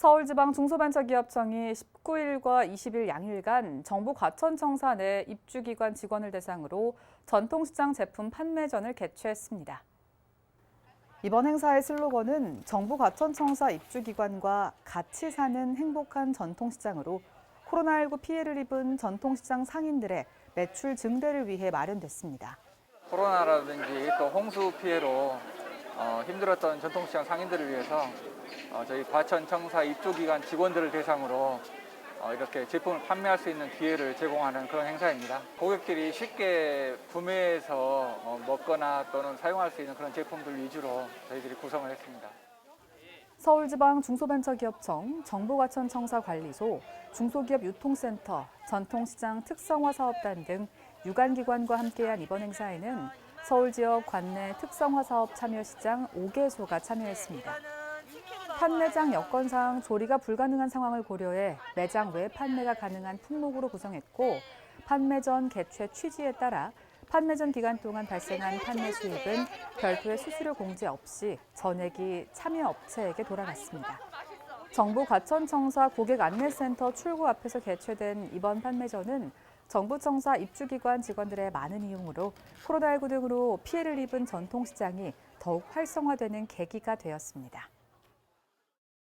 서울지방 중소벤처기업청이 19일과 20일 양일간 정부 과천청사 내 입주기관 직원을 대상으로 전통시장 제품 판매전을 개최했습니다. 이번 행사의 슬로건은 정부 과천청사 입주기관과 같이 사는 행복한 전통시장으로 코로나19 피해를 입은 전통시장 상인들의 매출 증대를 위해 마련됐습니다. 코로나라든지 또 홍수 피해로 어, 힘들었던 전통시장 상인들을 위해서 어, 저희 과천청사 입주기관 직원들을 대상으로 어, 이렇게 제품을 판매할 수 있는 기회를 제공하는 그런 행사입니다. 고객들이 쉽게 구매해서 어, 먹거나 또는 사용할 수 있는 그런 제품들 위주로 저희들이 구성을 했습니다. 서울지방 중소벤처기업청, 정부과천청사관리소, 중소기업 유통센터, 전통시장 특성화 사업단 등 유관기관과 함께한 이번 행사에는 서울 지역 관내 특성화 사업 참여 시장 5개소가 참여했습니다. 판매장 여건상 조리가 불가능한 상황을 고려해 매장 외 판매가 가능한 품목으로 구성했고 판매 전 개최 취지에 따라 판매 전 기간 동안 발생한 판매 수입은 별도의 수수료 공제 없이 전액이 참여 업체에게 돌아갔습니다. 정부 과천청사 고객 안내센터 출구 앞에서 개최된 이번 판매전은 정부청사 입주기관 직원들의 많은 이용으로 코로나19 등으로 피해를 입은 전통시장이 더욱 활성화되는 계기가 되었습니다.